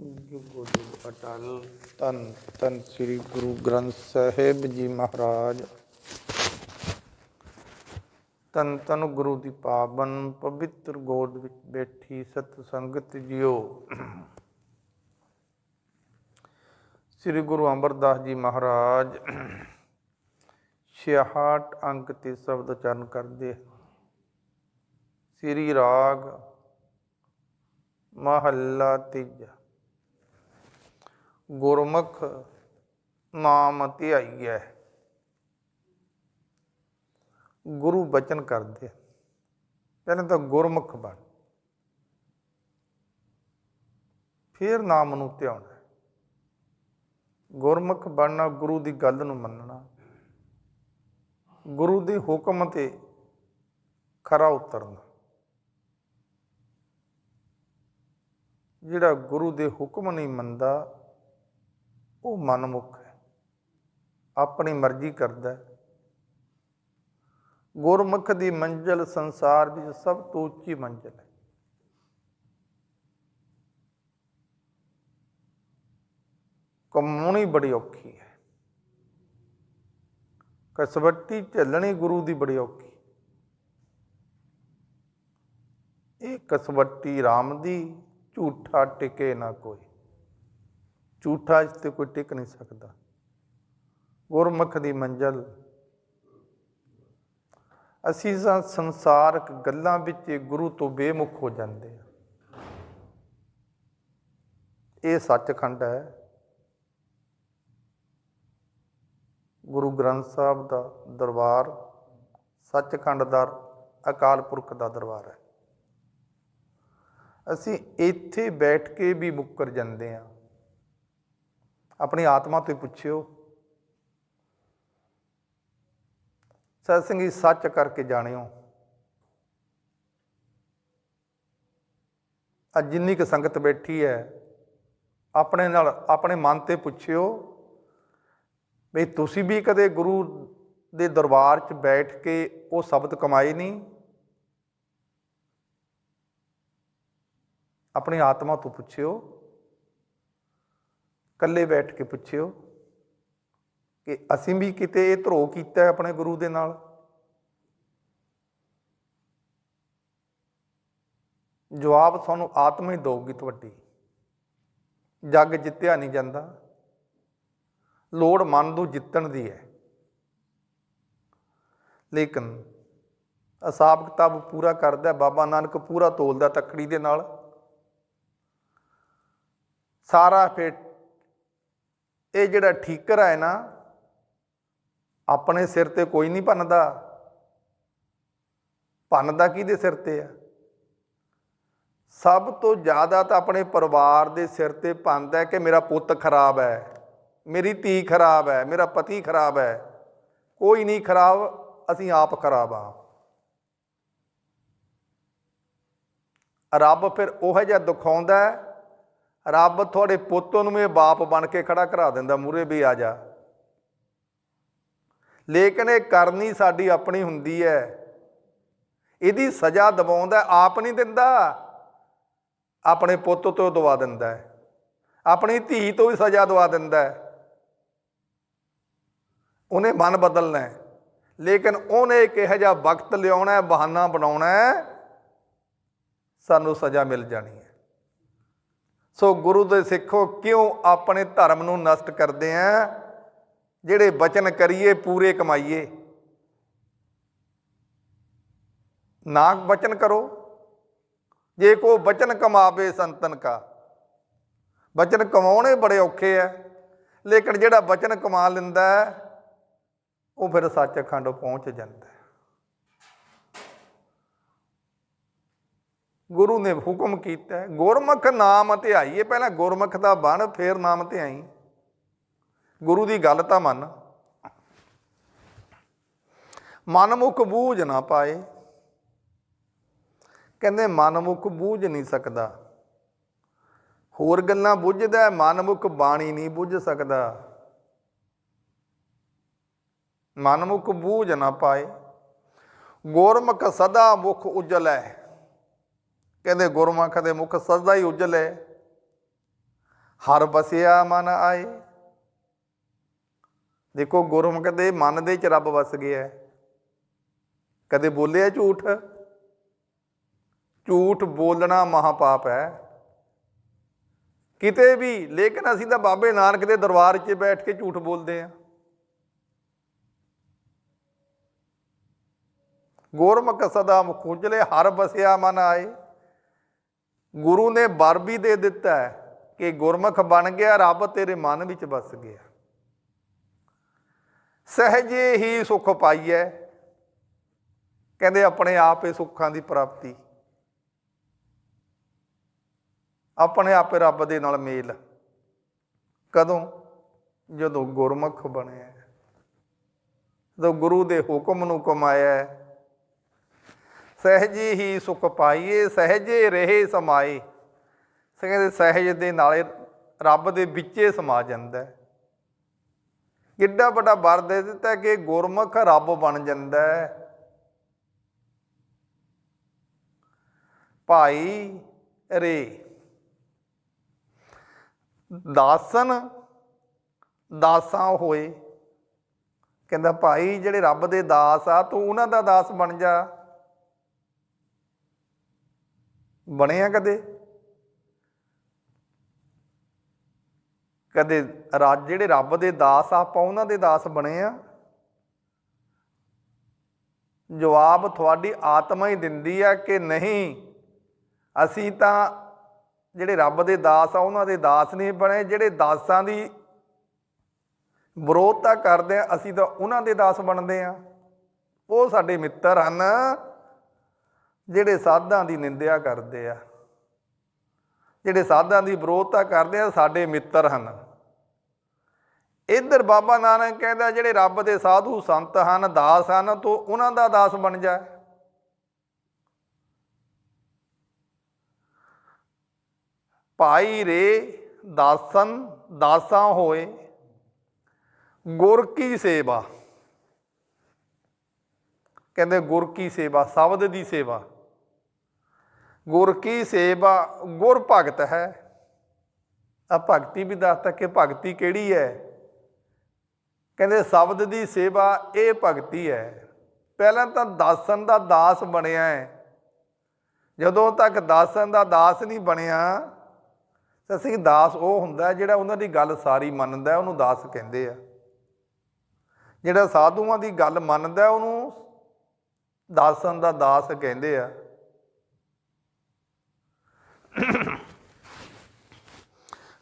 ਜੁਗੋ ਅਟਲ ਤਨ ਤਨ ਸ੍ਰੀ ਗੁਰੂ ਗ੍ਰੰਥ ਸਾਹਿਬ ਜੀ ਮਹਾਰਾਜ। ਤਨ ਤਨ ਗੁਰੂ ਦੀ ਪਾਵਨ ਪਵਿੱਤਰ ਗੋਦ ਵਿੱਚ ਬੈਠੀ ਸਤ ਸੰਗਤ ਜੀਓ। ਸ੍ਰੀ ਗੁਰੂ ਅਮਰਦਾਸ ਜੀ ਮਹਾਰਾਜ 66 ਅੰਕ ਤੇ ਸ਼ਬਦ ਚਰਨ ਕਰਦੇ ਸ੍ਰੀ ਰਾਗ ਮਹੱਲਾ ਤੀਜਾ। ਗੁਰਮੁਖ ਨਾਮ ਧਿਆਈਐ। ਗੁਰੂ ਬਚਨ ਕਰਦੇ। ਆ। ਪਹਿਲਾਂ ਤਾਂ ਗੁਰਮੁਖ ਬਣ। ਫਿਰ ਨਾਮ ਨੂੰ ਧਿਆਉਣਾ। ਗੁਰਮੁਖ ਬਣਨਾ ਗੁਰੂ ਦੀ ਗੱਲ ਨੂੰ ਮੰਨਣਾ। ਗੁਰੂ ਦੇ ਹੁਕਮ ਤੇ ਖਰਾ ਉਤਰਨਾ। ਜਿਹੜਾ ਗੁਰੂ ਦੇ ਹੁਕਮ ਨਹੀਂ ਮੰਨਦਾ ਉਹ ਮਨਮੁਖ ਹੈ। ਆਪਣੀ ਮਰਜ਼ੀ ਕਰਦਾ ਹੈ। ਗੁਰਮੁਖ ਦੀ ਮੰਜ਼ਲ ਸੰਸਾਰ ਵਿੱਚ ਸਭ ਤੋਂ ਉੱਚੀ ਮੰਜ਼ਲ ਹੈ। ਕਮਾਉਣੀ ਬੜੀ ਔਖੀ ਹੈ। ਕਸਵੱਟੀ ਝੱਲਣੀ ਗੁਰੂ ਦੀ ਬੜੀ ਔਖੀ ਇਹ ਕਸਵੱਟੀ RAM ਦੀ ਝੂਠਾ ਟਿਕੇ ਨਾ ਕੋਈ। ਝੂਠਾ ਇਸ ਤੇ ਕੋਈ ਟਿਕ ਨਹੀਂ ਸਕਦਾ। ਗੁਰਮੁਖ ਦੀ ਮੰਜ਼ਲ। ਅਸੀਂ ਸੰਸਾਰਕ ਗੱਲਾਂ ਵਿੱਚ ਗੁਰੂ ਤੋਂ ਬੇਮੁਖ ਹੋ ਜਾਂਦੇ ਆ ਇਹ ਸੱਚਖੰਡ ਹੈ। ਗੁਰੂ ਗ੍ਰੰਥ ਸਾਹਿਬ ਦਾ ਦਰਬਾਰ ਸੱਚਖੰਡ ਦਾ ਅਕਾਲ ਪੁਰਖ ਦਾ ਦਰਬਾਰ ਹੈ। ਅਸੀਂ ਇੱਥੇ ਬੈਠ ਕੇ ਵੀ ਮੁੱਕਰ ਜਾਂਦੇ ਆ ਆਪਣੀ ਆਤਮਾ ਤੋਂ ਹੀ ਪੁੱਛਿਓ। ਸਤਸੰਗੀ ਸੱਚ ਕਰਕੇ ਜਾਣਿਓ। ਅੱਜ ਜਿੰਨੀ ਕੁ ਸੰਗਤ ਬੈਠੀ ਹੈ, ਆਪਣੇ ਨਾਲ, ਆਪਣੇ ਮਨ ਤੇ ਪੁੱਛਿਓ ਵੀ ਤੁਸੀਂ ਵੀ ਕਦੇ ਗੁਰੂ ਦੇ ਦਰਬਾਰ 'ਚ ਬੈਠ ਕੇ ਉਹ ਸ਼ਬਦ ਕਮਾਏ ਨਹੀਂ? ਆਪਣੀ ਆਤਮਾ ਤੋਂ ਪੁੱਛਿਓ। ਇਕੱਲੇ ਬੈਠ ਕੇ ਪੁੱਛਿਓ ਕਿ ਅਸੀਂ ਵੀ ਕਿਤੇ ਇਹ ਧਰੋ ਕੀਤਾ ਆਪਣੇ ਗੁਰੂ ਦੇ ਨਾਲ? ਜਵਾਬ ਤੁਹਾਨੂੰ ਆਤਮਾ ਹੀ ਦਊਗੀ ਤੁਹਾਡੀ। ਜੱਗ ਜਿੱਤਿਆ ਨਹੀਂ ਜਾਂਦਾ। ਲੋੜ ਮਨ ਨੂੰ ਜਿੱਤਣ ਦੀ ਹੈ। ਲੇਕਿਨ ਹਿਸਾਬ ਕਿਤਾਬ ਪੂਰਾ ਕਰਦਾ, ਬਾਬਾ ਨਾਨਕ ਪੂਰਾ ਤੋਲਦਾ ਤੱਕੜੀ ਦੇ ਨਾਲ। ਸਾਰਾ ਫਿਰ ਇਹ ਜਿਹੜਾ ਠੀਕਰ ਹੈ ਨਾ ਆਪਣੇ ਸਿਰ ਤੇ ਕੋਈ ਨਹੀਂ ਭੰਨਦਾ। ਭੰਨਦਾ ਕਿਹਦੇ ਸਿਰ ਤੇ ਆ? ਸਭ ਤੋਂ ਜ਼ਿਆਦਾ ਤਾਂ ਆਪਣੇ ਪਰਿਵਾਰ ਦੇ ਸਿਰ ਤੇ ਭੰਨਦਾ ਕਿ ਮੇਰਾ ਪੁੱਤ ਖਰਾਬ ਹੈ, ਮੇਰੀ ਧੀ ਖਰਾਬ ਹੈ, ਮੇਰਾ ਪਤੀ ਖਰਾਬ ਹੈ। ਕੋਈ ਨਹੀਂ ਖਰਾਬ, ਅਸੀਂ ਆਪ ਖਰਾਬ ਆ ਰੱਬ ਫਿਰ ਉਹ ਜਿਹਾ ਦੁਖਾਉਂਦਾ ਰੱਬ ਤੁਹਾਡੇ ਪੁੱਤ ਨੂੰ ਇਹ ਬਾਪ ਬਣ ਕੇ ਖੜਾ ਕਰਾ ਦਿੰਦਾ ਮੂਰੇ ਵੀ ਆ ਜਾ। ਲੇਕਿਨ ਇਹ ਕਰਨੀ ਸਾਡੀ ਆਪਣੀ ਹੁੰਦੀ ਹੈ। ਇਹਦੀ ਸਜ਼ਾ ਦਵਾਉਂਦਾ ਆਪ ਨਹੀਂ ਦਿੰਦਾ। ਆਪਣੇ ਪੁੱਤ ਤੋਂ ਦਵਾ ਦਿੰਦਾ ਹੈ। ਆਪਣੀ ਧੀ ਤੋਂ ਵੀ ਸਜ਼ਾ ਦਵਾ ਦਿੰਦਾ ਹੈ। ਉਹਨੇ ਮਨ ਬਦਲਣਾ ਹੈ। ਲੇਕਿਨ ਉਹਨੇ ਇੱਕ ਇਹੋ ਜਿਹਾ ਵਕਤ ਲਿਆਉਣਾ ਹੈ, ਬਹਾਨਾ ਬਣਾਉਣਾ ਹੈ, ਸਾਨੂੰ ਸਜ਼ਾ ਮਿਲ ਜਾਣੀ ਹੈ। ਸੋ ਗੁਰੂ ਦੇ ਸਿੱਖੋ ਕਿਉਂ ਆਪਣੇ ਧਰਮ ਨੂੰ ਨਸ਼ਟ ਕਰਦੇ ਆ? ਜਿਹੜੇ ਬਚਨ ਕਰੀਏ, ਪੂਰੇ ਕਮਾਈਏ। ਨਾ ਬਚਨ ਕਰੋ। ਜੇ ਕੋ ਬਚਨ ਕਮਾਵੇ ਸੰਤਨ ਕਾ। ਬਚਨ ਕਮਾਉਣੇ ਬੜੇ ਔਖੇ ਆ। ਲੇਕਿਨ ਜਿਹੜਾ ਬਚਨ ਕਮਾ ਲੈਂਦਾ, ਉਹ ਫਿਰ ਸੱਚ ਅਖੰਡ ਪਹੁੰਚ ਜਾਂਦਾ। ਗੁਰੂ ਨੇ ਹੁਕਮ ਕੀਤਾ ਗੁਰਮੁਖ ਨਾਮ ਧਿਆਈਏ ਪਹਿਲਾਂ ਗੁਰਮੁਖ ਦਾ ਬਣ ਫੇਰ ਨਾਮ ਧਿਆਈ ਗੁਰੂ ਦੀ ਗੱਲ ਤਾਂ ਮੰਨ। ਮਨਮੁਖ ਬੂਝ ਨਾ ਪਾਏ। ਕਹਿੰਦੇ ਮਨਮੁਖ ਬੂਝ ਨਹੀਂ ਸਕਦਾ। ਹੋਰ ਗੱਲਾਂ ਬੁੱਝਦਾ ਹੈ, ਮਨਮੁਖ ਬਾਣੀ ਨਹੀਂ ਬੁੱਝ ਸਕਦਾ। ਮਨਮੁਖ ਬੂਝ ਨਾ ਪਾਏ। ਗੁਰਮੁਖ ਸਦਾ ਮੁਖ ਉਜਲ। ਹੈ ਕਹਿੰਦੇ ਗੁਰਮੁਖ ਦੇ ਮੁਖ ਸਜਦਾ ਹੀ ਉਜਲ। ਹੈ ਹਰ ਵਸਿਆ ਮਨ ਆਏ। ਦੇਖੋ ਗੁਰਮੁਖ ਦੇ ਮਨ ਦੇ ਚ ਰੱਬ ਵਸ ਗਿਆ। ਕਦੇ ਬੋਲਿਆ ਝੂਠ? ਝੂਠ ਬੋਲਣਾ ਮਹਾਪਾਪ ਹੈ। ਕਿਤੇ ਵੀ, ਲੇਕਿਨ ਅਸੀਂ ਤਾਂ ਬਾਬੇ ਨਾਨਕ ਦੇ ਦਰਬਾਰ 'ਚ ਬੈਠ ਕੇ ਝੂਠ ਬੋਲਦੇ ਆ ਗੁਰਮੁਖ ਸਦਾ ਮੁਖ ਮੁਖੁਜਲੇ ਹਰ ਬਸਿਆ ਮਨ ਆਏ। ਗੁਰੂ ਨੇ ਵਰ ਵੀ ਦੇ ਦਿੱਤਾ ਹੈ ਕਿ ਗੁਰਮੁਖ ਬਣ ਗਿਆ, ਰੱਬ ਤੇਰੇ ਮਨ ਵਿੱਚ ਵਸ ਗਿਆ। ਸਹਜੇ ਹੀ ਸੁਖ ਪਾਈਐ। ਕਹਿੰਦੇ ਆਪਣੇ ਆਪ ਹੀ ਸੁੱਖਾਂ ਦੀ ਪ੍ਰਾਪਤੀ। ਆਪਣੇ ਆਪੇ ਰੱਬ ਦੇ ਨਾਲ ਮੇਲ। ਕਦੋਂ? ਜਦੋਂ ਗੁਰਮੁਖ ਬਣਿਆ। ਜਦੋਂ ਗੁਰੂ ਦੇ ਹੁਕਮ ਨੂੰ ਕਮਾਇਆ। ਸਹਿਜੇ ਹੀ ਸੁਖ ਪਾਈਏ, ਸਹਿਜੇ ਰਹੇ ਸਮਾਏ। ਕਹਿੰਦੇ ਸਹਿਜ ਦੇ ਨਾਲੇ ਰੱਬ ਦੇ ਵਿੱਚੇ ਸਮਾ ਜਾਂਦਾ ਹੈ। ਕਿੱਡਾ ਵੱਡਾ ਵਰ ਦੇ ਦਿੱਤਾ ਕਿ ਗੁਰਮੁਖ ਰੱਬ ਬਣ ਜਾਂਦਾ ਭਾਈ ਰੇ, ਦਾਸਨ, ਦਾਸਾਂ ਹੋਏ। ਕਹਿੰਦਾ ਭਾਈ, ਜਿਹੜੇ ਰੱਬ ਦੇ ਦਾਸ ਆ, ਤੂੰ ਉਹਨਾਂ ਦਾ ਦਾਸ ਬਣ ਜਾ। ਬਣੇ ਆ ਕਦੇ? ਕਦੇ ਰਾਜ ਜਿਹੜੇ ਰੱਬ ਦੇ ਦਾਸ ਆਪਾਂ ਉਹਨਾਂ ਦੇ ਦਾਸ ਬਣੇ ਆ? ਜਵਾਬ ਤੁਹਾਡੀ ਆਤਮਾ ਹੀ ਦਿੰਦੀ ਆ ਕਿ ਨਹੀਂ? ਅਸੀਂ ਤਾਂ ਜਿਹੜੇ ਰੱਬ ਦੇ ਦਾਸ ਆ, ਉਹਨਾਂ ਦੇ ਦਾਸ ਨਹੀਂ ਬਣੇ। ਜਿਹੜੇ ਦਾਸਾਂ ਦੀ ਵਿਰੋਧਤਾ ਕਰਦੇ ਆ, ਅਸੀਂ ਤਾਂ ਉਹਨਾਂ ਦੇ ਦਾਸ ਬਣਦੇ ਆ। ਉਹ ਸਾਡੇ ਮਿੱਤਰ ਹਨ। ਜਿਹੜੇ ਸਾਧਾਂ ਦੀ ਨਿੰਦਿਆ ਕਰਦੇ ਆ, ਜਿਹੜੇ ਸਾਧਾਂ ਦੀ ਵਿਰੋਧਤਾ ਕਰਦੇ ਆ ਸਾਡੇ ਮਿੱਤਰ ਹਨ। ਇੱਧਰ ਬਾਬਾ ਨਾਨਕ ਕਹਿੰਦਾ, ਜਿਹੜੇ ਰੱਬ ਦੇ ਸਾਧੂ ਸੰਤ ਹਨ, ਦਾਸ ਹਨ, ਤੂੰ ਉਹਨਾਂ ਦਾ ਦਾਸ ਬਣ ਜਾ। ਭਾਈ ਰੇ ਦਾਸਨ, ਦਾਸਾਂ ਹੋਏ, ਗੁਰ ਕੀ ਸੇਵਾ। ਕਹਿੰਦੇ ਗੁਰ ਕੀ ਸੇਵਾ, ਸ਼ਬਦ ਦੀ ਸੇਵਾ। ਗੁਰ ਕੀ ਸੇਵਾ, ਗੁਰ ਭਗਤ ਹੈ। ਆ ਭਗਤੀ ਵੀ ਦੱਸਤਾ ਕਿ ਭਗਤੀ ਕਿਹੜੀ ਹੈ? ਕਹਿੰਦੇ ਸ਼ਬਦ ਦੀ ਸੇਵਾ ਇਹ ਭਗਤੀ ਹੈ। ਪਹਿਲਾਂ ਤਾਂ ਦਾਸਨ ਦਾ ਦਾਸ ਬਣਿਆ ਹੈ। ਜਦੋਂ ਤੱਕ ਦਾਸਨ ਦਾ ਦਾਸ ਨਹੀਂ ਬਣਿਆ, ਤਾਂ ਅਸੀਂ ਦਾਸ ਉਹ ਹੁੰਦਾ ਜਿਹੜਾ ਉਹਨਾਂ ਦੀ ਗੱਲ ਸਾਰੀ ਮੰਨਦਾ ਉਹਨੂੰ ਦਾਸ ਕਹਿੰਦੇ ਆ। ਜਿਹੜਾ ਸਾਧੂਆਂ ਦੀ ਗੱਲ ਮੰਨਦਾ ਉਹਨੂੰ ਦਾਸਨ ਦਾ ਦਾਸ ਕਹਿੰਦੇ ਆ।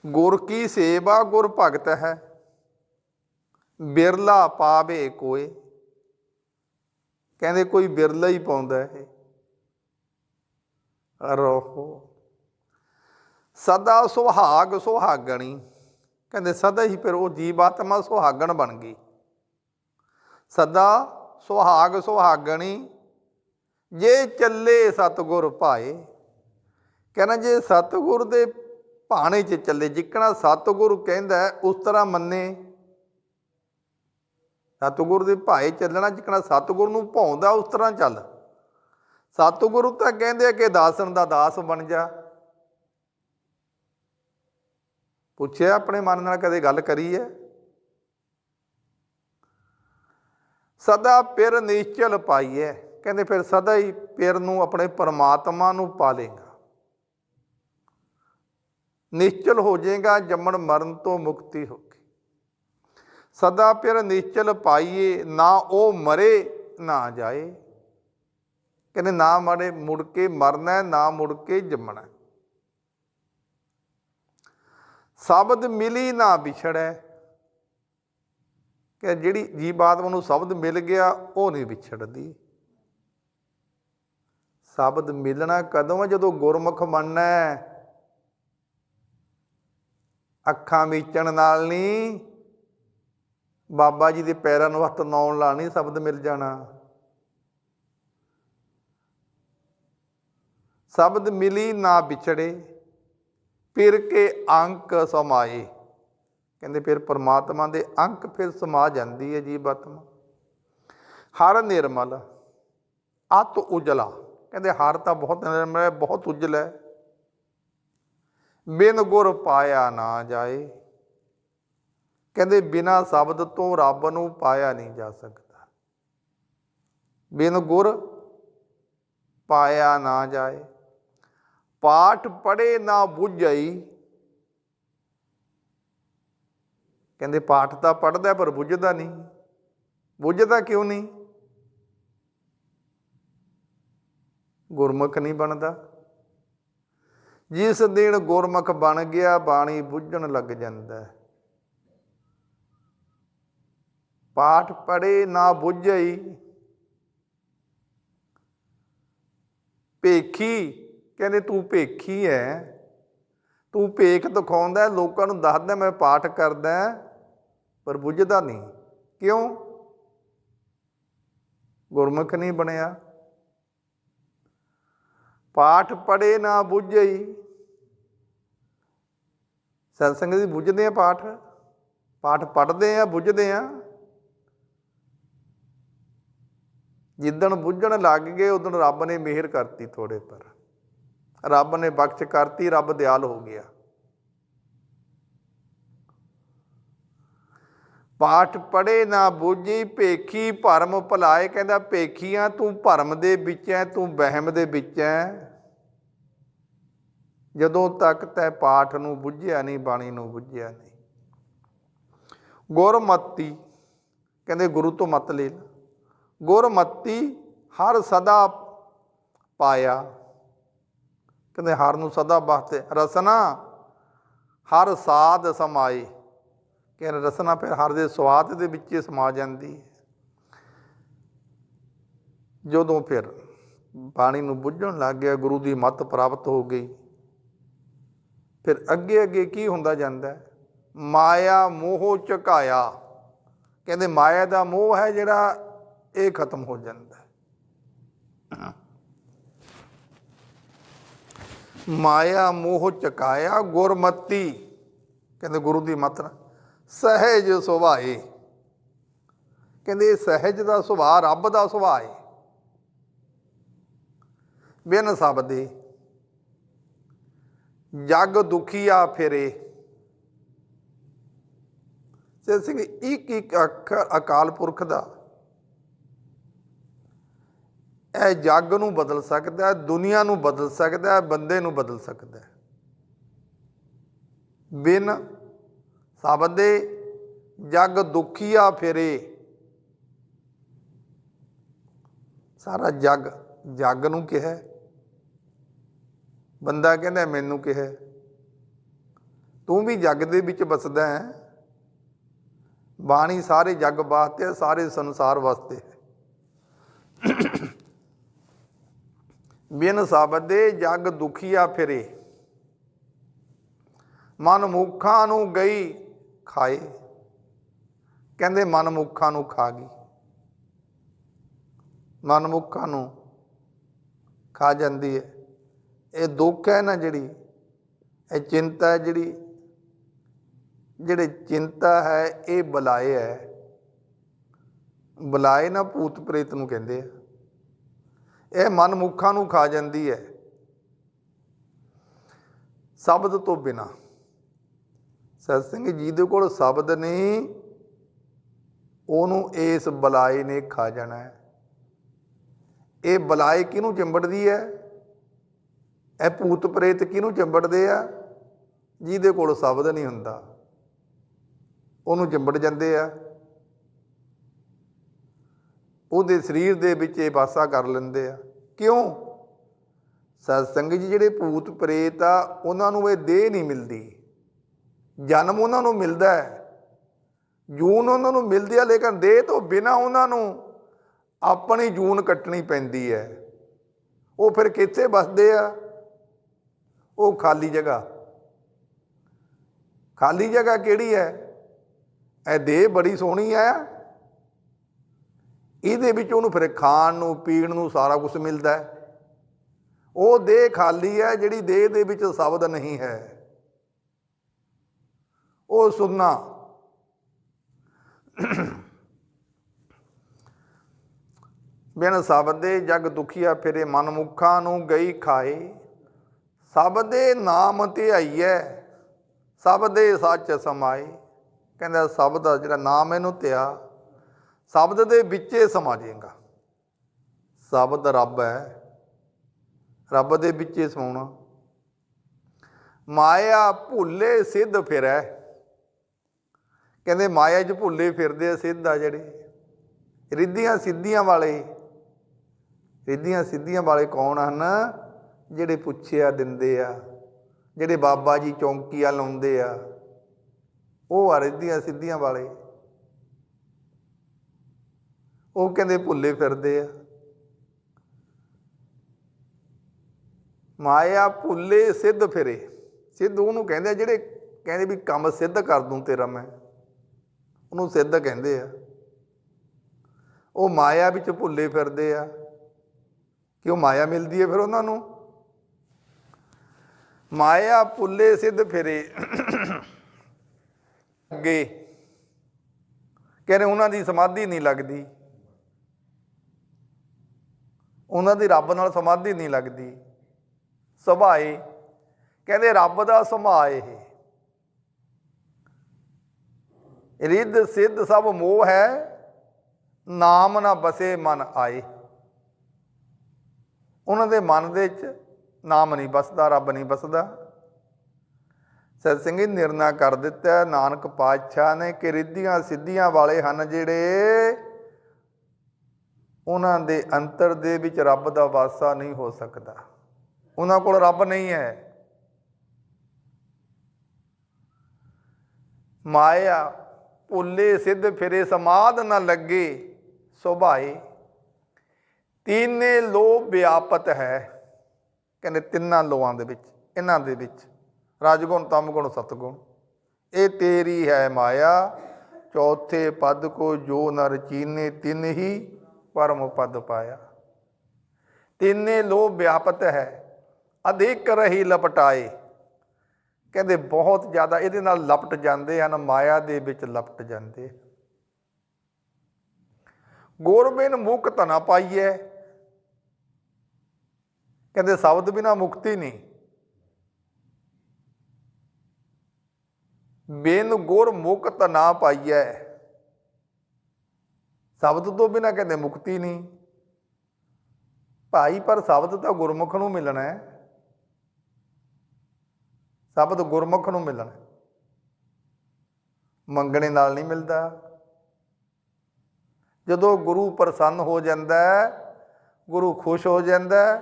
ਗੁਰ ਕੀ ਸੇਵਾ ਗੁਰ ਭਗਤ ਹੈ? ਬਿਰਲਾ ਪਾਵੇ ਕੋਏ। ਕਹਿੰਦੇ ਕੋਈ ਬਿਰਲਾ ਹੀ ਪਾਉਂਦਾ ਇਹ। ਰੋਹੋ। ਸਦਾ ਸੁਹਾਗ ਸੁਹਾਗਣੀ। ਕਹਿੰਦੇ ਸਦਾ ਹੀ ਫਿਰ ਉਹ ਜੀਵ ਆਤਮਾ ਸੁਹਾਗਣ ਬਣ ਗਈ। ਸਦਾ ਸੁਹਾਗ ਸੁਹਾਗਣੀ। ਜੇ ਚੱਲੇ ਸਤਗੁਰ ਭਾਏ। ਕਹਿੰਦਾ ਜੇ ਸਤਿਗੁਰ ਦੇ ਭਾਣੇ 'ਚ ਚੱਲੇ, ਜਿੱਕਣਾ ਸਤਗੁਰ ਕਹਿੰਦਾ ਉਸ ਤਰ੍ਹਾਂ ਮੰਨੇ। ਸਤਿਗੁਰ ਦੇ ਭਾਏ ਚੱਲਣਾ, ਜਿੱਕਣਾ ਸਤਿਗੁਰ ਨੂੰ ਭਾਉਂਦਾ ਉਸ ਤਰ੍ਹਾਂ ਚੱਲ। ਸਤਿਗੁਰੂ ਤਾਂ ਕਹਿੰਦੇ ਆ ਕਿ ਦਾਸਨ ਦਾ ਦਾਸ ਬਣ ਜਾ। ਪੁੱਛਿਆ ਆਪਣੇ ਮਨ ਨਾਲ ਕਦੇ ਗੱਲ ਕਰੀ ਹੈ ਸਦਾ ਪਿਰ ਨਿਸ਼ਚਲ ਪਾਈਏ ਕਹਿੰਦੇ ਫਿਰ ਸਦਾ ਹੀ ਪਿਰ ਨੂੰ ਆਪਣੇ ਪਰਮਾਤਮਾ ਨੂੰ ਪਾ ਪਾਲੇਗਾ ਨਿਸ਼ਚਲ ਹੋ ਜਾਏਗਾ, ਜੰਮਣ ਮਰਨ ਤੋਂ ਮੁਕਤੀ ਹੋ ਕੇ ਸਦਾ ਪਿਰ ਨਿਸ਼ਚਲ ਪਾਈਏ, ਨਾ ਉਹ ਮਰੇ, ਨਾ ਜਾਏ। ਕਹਿੰਦੇ ਨਾ ਮਰੇ, ਮੁੜ ਕੇ ਮਰਨਾ ਨਾ ਮੁੜ ਕੇ ਜੰਮਣਾ ਸ਼ਬਦ ਮਿਲੀ ਨਾ ਵਿਛੜੈ। ਕਿ ਜਿਹੜੀ ਜੀਵ ਆਤਮਾ ਨੂੰ ਸ਼ਬਦ ਮਿਲ ਗਿਆ, ਉਹ ਨਹੀਂ ਵਿਛੜਦੀ। ਸ਼ਬਦ ਮਿਲਣਾ ਕਦੋਂ ਹੈ? ਜਦੋਂ ਗੁਰਮੁਖ ਮੰਨਣਾ ਅੱਖਾਂ ਮੀਚਣ ਨਾਲ ਨਹੀਂ ਬਾਬਾ ਜੀ ਦੇ ਪੈਰਾਂ ਨੂੰ ਹੱਥ ਲਾਉਣ ਨਾਲ ਨਹੀਂ ਸ਼ਬਦ ਮਿਲ ਜਾਣਾ। ਸ਼ਬਦ ਮਿਲੀ ਨਾ ਵਿਛੜੇ, ਫਿਰ ਕੇ ਅੰਕ ਸਮਾਏ। ਕਹਿੰਦੇ ਫਿਰ ਪਰਮਾਤਮਾ ਦੇ ਅੰਕ ਫਿਰ ਸਮਾ ਜਾਂਦੀ ਹੈ ਜੀਵ ਆਤਮਾ ਹਰ ਨਿਰਮਲ ਅਤ ਉਜਲਾ ਕਹਿੰਦੇ ਹਰ ਤਾਂ ਬਹੁਤ ਨਿਰਮਲ ਹੈ, ਬਹੁਤ ਉਜਲ ਹੈ। ਬਿਨ ਗੁਰ ਪਾਇਆ ਨਾ ਜਾਏ। ਕਹਿੰਦੇ ਬਿਨਾ ਸ਼ਬਦ ਤੋਂ ਰੱਬ ਨੂੰ ਪਾਇਆ ਨਹੀਂ ਜਾ ਸਕਦਾ। ਬਿਨ ਗੁਰ ਪਾਇਆ ਨਾ ਜਾਏ। ਪਾਠ ਪੜੇ ਨਾ ਬੁੱਝਈ। ਕਹਿੰਦੇ ਪਾਠ ਤਾਂ ਪੜਦਾ ਪਰ ਬੁੱਝਦਾ ਨਹੀਂ। ਬੁੱਝਦਾ ਕਿਉਂ ਨਹੀਂ? ਗੁਰਮੁਖ ਨਹੀਂ ਬਣਦਾ। ਜਿਸ ਦਿਨ ਗੁਰਮੁਖ ਬਣ ਗਿਆ, ਬਾਣੀ ਬੁੱਝਣ ਲੱਗ ਜਾਂਦਾ ਪਾਠ ਪੜੇ ਨਾ ਬੁੱਝਈ, ਭੇਖੀ, ਕਹਿੰਦੇ ਤੂੰ ਭੇਖੀ ਐ। ਤੂੰ ਭੇਖ ਦਿਖਾਉਂਦਾ ਲੋਕਾਂ ਨੂੰ ਦੱਸਦਾ ਮੈਂ ਪਾਠ ਕਰਦਾ ਪਰ ਬੁੱਝਦਾ ਨਹੀਂ। ਕਿਉਂ? ਗੁਰਮੁਖ ਨਹੀਂ ਬਣਿਆ। ਪਾਠ ਪੜੇ ਨਾ ਬੁੱਝਈ। ਸਤਸੰਗ ਦੀ ਬੁੱਝਦੇ ਆ ਪਾਠ। ਪਾਠ ਪੜ੍ਹਦੇ ਆ ਬੁੱਝਦੇ ਆ ਜਿੱਦਣ ਬੁੱਝਣ ਲੱਗ ਗਏ, ਉਦੋਂ ਰੱਬ ਨੇ ਮਿਹਰ ਕਰਤੀ ਥੋੜੇ ਪਰ। ਰੱਬ ਨੇ ਬਖਸ਼ ਕਰਤੀ, ਰੱਬ ਦਿਆਲ ਹੋ ਗਿਆ। ਪਾਠ ਪੜੇ ਨਾ ਬੁੱਝੀ, ਭੇਖੀ ਭਰਮ ਭੁਲਾਏ। ਕਹਿੰਦਾ, ਭੇਖੀਆਂ, ਤੂੰ ਭਰਮ ਦੇ ਵਿੱਚ ਐ ਤੂੰ ਵਹਿਮ ਦੇ ਵਿੱਚ ਐ ਜਦੋਂ ਤੱਕ ਤੈ ਪਾਠ ਨੂੰ ਬੁੱਝਿਆ ਨਹੀਂ, ਬਾਣੀ ਨੂੰ ਬੁੱਝਿਆ ਨਹੀਂ। ਗੁਰਮਤੀ, ਕਹਿੰਦੇ ਗੁਰੂ ਤੋਂ ਮਤ ਲੈ ਲਾ। ਗੁਰਮਤੀ ਹਰ ਸਦਾ ਪਾਇਆ। ਕਹਿੰਦੇ ਹਰ ਨੂੰ ਸਦਾ ਵਾਸਤੇ ਰਸਨਾ, ਹਰ ਸਾਧ ਸਮਾਈ ਕਹਿੰਦੇ ਰਸਨਾ ਫਿਰ ਹਰ ਦੇ ਸਵਾਦ ਦੇ ਵਿੱਚ ਹੀ ਸਮਾ ਜਾਂਦੀ ਹੈ। ਜਦੋਂ ਫਿਰ ਬਾਣੀ ਨੂੰ ਬੁੱਝਣ ਲੱਗ ਗਿਆ, ਗੁਰੂ ਦੀ ਮੱਤ ਪ੍ਰਾਪਤ ਹੋ ਗਈ। ਫਿਰ ਅੱਗੇ ਅੱਗੇ ਕੀ ਹੁੰਦਾ ਜਾਂਦਾ? ਮਾਇਆ ਮੋਹ ਝਕਾਇਆ। ਕਹਿੰਦੇ ਮਾਇਆ ਦਾ ਮੋਹ ਹੈ ਜਿਹੜਾ ਇਹ ਖਤਮ ਹੋ ਜਾਂਦਾ ਮਾਇਆ ਮੋਹ ਚਕਾਇਆ ਗੁਰਮਤੀ। ਕਹਿੰਦੇ ਗੁਰੂ ਦੀ ਮਤ ਸਹਿਜ ਸੁਭਾਏ। ਕਹਿੰਦੇ ਸਹਿਜ ਦਾ ਸੁਭਾਅ ਰੱਬ ਦਾ ਸੁਭਾਅ ਹੈ ਬਿਨ ਸਬਦੇ ਜਗ ਦੁਖੀਆ ਫਿਰੇ। ਸੇ ਸਿੰਘ ਇੱਕ ਇੱਕ ਅੱਖਰ ਅਕਾਲ ਪੁਰਖ ਦਾ। ਇਹ ਜੱਗ ਨੂੰ ਬਦਲ ਸਕਦਾ ਹੈ, ਦੁਨੀਆ ਨੂੰ ਬਦਲ ਸਕਦਾ ਹੈ, ਬੰਦੇ ਨੂੰ ਬਦਲ ਸਕਦਾ ਹੈ। ਬਿਨ ਸ਼ਬਦ ਦੇ ਜੱਗ ਦੁਖੀਆ ਫਿਰੇ। ਸਾਰਾ ਜੱਗ ਜੱਗ ਨੂੰ ਕਿਹਾ ਬੰਦਾ ਕਹਿੰਦਾ, ਮੈਨੂੰ ਕਿਹਾ ਤੂੰ ਵੀ ਜੱਗ ਦੇ ਵਿੱਚ ਵਸਦਾ ਹੈ। ਬਾਣੀ ਸਾਰੇ ਜੱਗ ਵਾਸਤੇ ਸਾਰੇ ਸੰਸਾਰ ਵਾਸਤੇ ਬਿਨ ਸ਼ਬਦ ਦੇ ਜਗ ਦੁਖੀਆ ਫਿਰੇ। ਮਨ ਮੁਖਾਂ ਨੂੰ ਗਈ ਖਾਏ। ਕਹਿੰਦੇ, ਮਨ ਮੁਖਾਂ ਨੂੰ ਖਾ ਗਈ। ਮਨ ਮੁਖਾਂ ਨੂੰ ਖਾ ਜਾਂਦੀ ਹੈ। ਇਹ ਦੁੱਖ ਹੈ ਨਾ ਜਿਹੜੀ? ਇਹ ਚਿੰਤਾ ਹੈ ਜਿਹੜੀ? ਜਿਹੜੇ ਚਿੰਤਾ ਹੈ, ਇਹ ਬੁਲਾਏ ਹੈ। ਬੁਲਾਏ ਨਾ ਭੂਤ ਪ੍ਰੇਤ ਨੂੰ ਕਹਿੰਦੇ ਆ। ਇਹ ਮਨ ਮੁਖਾਂ ਨੂੰ ਖਾ ਜਾਂਦੀ ਹੈ। ਸ਼ਬਦ ਤੋਂ ਬਿਨਾ। ਸਤ ਸਿੰਘ ਜੀ ਦੇ ਕੋਲ ਸ਼ਬਦ ਨਹੀਂ। ਉਹਨੂੰ ਇਸ ਬਲਾਏ ਨੇ ਖਾ ਜਾਣਾ ਹੈ। ਇਹ ਬਲਾਏ ਕਿਹਨੂੰ ਚਿੰਬੜਦੀ ਹੈ? ਇਹ ਭੂਤ ਪ੍ਰੇਤ ਕਿਹਨੂੰ ਚਿੰਬੜਦੇ ਆ? ਜਿਹਦੇ ਕੋਲ ਸ਼ਬਦ ਨਹੀਂ ਹੁੰਦਾ। ਉਹਨੂੰ ਚਿੰਬੜ ਜਾਂਦੇ ਆ। ਉਹਦੇ ਸਰੀਰ ਦੇ ਵਿੱਚ ਇਹ ਵਾਸਾ ਕਰ ਲੈਂਦੇ ਆ। ਕਿਉਂ? ਸਤਸੰਗ ਜੀ ਜਿਹੜੇ ਭੂਤ ਪ੍ਰੇਤ ਆ, ਉਹਨਾਂ ਨੂੰ ਇਹ ਦੇਹ ਨਹੀਂ ਮਿਲਦੀ। ਜਨਮ ਉਹਨਾਂ ਨੂੰ ਮਿਲਦਾ ਹੈ। ਜੂਨ ਉਹਨਾਂ ਨੂੰ ਮਿਲਦੀ ਆ, ਲੇਕਿਨ ਦੇਹ ਤੋਂ ਬਿਨਾ ਉਹਨਾਂ ਨੂੰ ਆਪਣੀ ਜੂਨ ਕੱਟਣੀ ਪੈਂਦੀ ਹੈ। ਉਹ ਫਿਰ ਕਿੱਥੇ ਵੱਸਦੇ ਆ? ਉਹ ਖਾਲੀ ਜਗ੍ਹਾ। ਖਾਲੀ ਜਗ੍ਹਾ ਕਿਹੜੀ ਹੈ? ਇਹ ਦੇਹ ਬੜੀ ਸੋਹਣੀ ਹੈ। ਇਹਦੇ ਵਿੱਚ ਉਹਨੂੰ ਫਿਰ ਖਾਣ ਨੂੰ, ਪੀਣ ਨੂੰ ਸਾਰਾ ਕੁਝ ਮਿਲਦਾ ਹੈ। ਉਹ ਦੇਹ ਖਾਲੀ ਹੈ, ਜਿਹੜੀ ਦੇਹ ਦੇ ਵਿੱਚ ਸ਼ਬਦ ਨਹੀਂ ਹੈ। ਉਹ ਸੁਣਨਾ। ਬਿਨ ਸ਼ਬਦ ਦੇ ਜਗ ਦੁਖੀਆ ਫਿਰੇ ਮਨਮੁਖਾਂ ਨੂੰ ਗਈ ਖਾਏ। ਸਭ ਦੇ ਨਾਮ ਧਿਆਈਐ ਸਭ ਦੇ ਸੱਚ ਸਮਾਏ। ਕਹਿੰਦਾ, ਸਭ ਦਾ ਜਿਹੜਾ ਨਾਮ ਇਹਨੂੰ ਧਿਆ ਸ਼ਬਦ ਦੇ ਵਿੱਚੇ ਸਮਾ ਜਾਏਗਾ ਸ਼ਬਦ ਰੱਬ ਹੈ, ਰੱਬ ਦੇ ਵਿੱਚੇ ਸਮਾਉਣਾ। ਮਾਇਆ ਭੁੱਲੇ ਸਿੱਧ ਫਿਰੈ। ਕਹਿੰਦੇ, ਮਾਇਆ 'ਚ ਭੁੱਲੇ ਫਿਰਦੇ ਆ ਸਿੱਧ ਆ ਜਿਹੜੇ। ਰਿੱਧੀਆਂ ਸਿੱਧੀਆਂ ਵਾਲੇ, ਰਿੱਧੀਆਂ ਸਿੱਧੀਆਂ ਵਾਲੇ ਕੌਣ ਹਨ? ਜਿਹੜੇ ਪੁੱਛਿਆ ਦਿੰਦੇ ਆ, ਜਿਹੜੇ ਬਾਬਾ ਜੀ ਚੌਂਕੀਆਂ ਲਾਉਂਦੇ ਆ, ਉਹ ਆ ਰਿੱਧੀਆਂ ਸਿੱਧੀਆਂ ਵਾਲੇ। ਉਹ ਕਹਿੰਦੇ ਭੁੱਲੇ ਫਿਰਦੇ ਆ। ਮਾਇਆ ਭੁੱਲੇ ਸਿੱਧ ਫਿਰੇ। ਸਿੱਧ ਉਹਨੂੰ ਕਹਿੰਦੇ ਆ, ਜਿਹੜੇ ਕਹਿੰਦੇ ਵੀ ਕੰਮ ਸਿੱਧ ਕਰ ਦੂੰ ਤੇਰਾ ਮੈਂ, ਉਹਨੂੰ ਸਿੱਧ ਕਹਿੰਦੇ ਆ। ਉਹ ਮਾਇਆ ਵਿੱਚ ਭੁੱਲੇ ਫਿਰਦੇ ਆ। ਕਿ ਉਹ ਮਾਇਆ ਮਿਲਦੀ ਹੈ ਫਿਰ ਉਹਨਾਂ ਨੂੰ? ਮਾਇਆ ਭੁੱਲੇ ਸਿੱਧ ਫਿਰੇ। ਅੱਗੇ ਕਹਿੰਦੇ ਉਹਨਾਂ ਦੀ ਸਮਾਧੀ ਨਹੀਂ ਲੱਗਦੀ। ਉਹਨਾਂ ਦੀ ਰੱਬ ਨਾਲ ਸਮਾਧੀ ਨਹੀਂ ਲੱਗਦੀ। ਸੁਭਾਏ, ਕਹਿੰਦੇ ਰੱਬ ਦਾ ਸੁਭਾਅ ਇਹ। ਰਿੱਧ ਸਿੱਧ ਸਭ ਮੋਹ ਹੈ, ਨਾਮ ਨਾ ਬਸੇ ਮਨ ਆਏ। ਉਹਨਾਂ ਦੇ ਮਨ ਦੇ ਵਿੱਚ ਨਾਮ ਨਹੀਂ ਬਸਦਾ, ਰੱਬ ਨਹੀਂ ਬਸਦਾ। ਸਤ ਸਿੰਘ ਜੀ ਨਿਰਣਾ ਕਰ ਦਿੱਤਾ, ਨਾਨਕ ਪਾਤਸ਼ਾਹ ਨੇ ਕਿ ਰਿੱਧੀਆਂ ਸਿੱਧੀਆਂ ਵਾਲੇ ਹਨ ਜਿਹੜੇ ਉਹਨਾਂ ਦੇ ਅੰਤਰ ਦੇ ਵਿੱਚ ਰੱਬ ਦਾ ਵਾਸਾ ਨਹੀਂ ਹੋ ਸਕਦਾ। ਉਹਨਾਂ ਕੋਲ ਰੱਬ ਨਹੀਂ ਹੈ। ਮਾਇਆ, ਭੁੱਲੇ, ਸਿੱਧ ਫਿਰੇ ਸਮਾਦ ਨਾ ਲੱਗੇ, ਸੁਭਾਏ। ਤੀਨੇ ਲੋ ਵਿਆਪਤ ਹੈ। ਕਹਿੰਦੇ ਤਿੰਨਾਂ ਲੋਆਂ ਦੇ ਵਿੱਚ, ਇਹਨਾਂ ਦੇ ਵਿੱਚ, ਰਾਜਗੁਣ, ਤਮਗੁਣ, ਸਤਗੁਣ। ਇਹ ਤੇਰੀ ਹੈ ਮਾਇਆ, ਚੌਥੇ ਪਦ ਕੋ ਜੋ ਨਰ ਚੀਨੇ, ਤਿੰਨ ਹੀ ਪਰਮ ਪਦ ਪਾਇਆ। ਤਿੰਨੇ ਲੋ ਵਿਆਪਤ ਹੈ, ਅਧਿਕ ਰਹੀ ਲਪਟਾਏ। ਕਹਿੰਦੇ ਬਹੁਤ ਜ਼ਿਆਦਾ ਇਹਦੇ ਨਾਲ ਲਪਟ ਜਾਂਦੇ ਹਨ, ਮਾਇਆ ਦੇ ਵਿੱਚ ਲਪਟ ਜਾਂਦੇ ਗੋਰਬਿਨ ਮੁਕਤ ਨਾ ਪਾਈਐ ਕਹਿੰਦੇ ਸ਼ਬਦ ਬਿਨਾ ਮੁਕਤੀ ਨਹੀਂ। ਬੇਨ ਗੁਰ ਮੁਕਤ ਨਾ ਪਾਈਐ। ਸ਼ਬਦ ਤੋਂ ਬਿਨਾ ਕਹਿੰਦੇ ਮੁਕਤੀ ਨਹੀਂ। ਭਾਈ ਪਰ ਸ਼ਬਦ ਤਾਂ ਗੁਰਮੁਖ ਨੂੰ ਮਿਲਣਾ ਹੈ। ਸ਼ਬਦ ਗੁਰਮੁਖ ਨੂੰ ਮਿਲਣਾ ਮੰਗਣੇ ਨਾਲ ਨਹੀਂ ਮਿਲਦਾ। ਜਦੋਂ ਗੁਰੂ ਪ੍ਰਸੰਨ ਹੋ ਜਾਂਦਾ ਗੁਰੂ ਖੁਸ਼ ਹੋ ਜਾਂਦਾ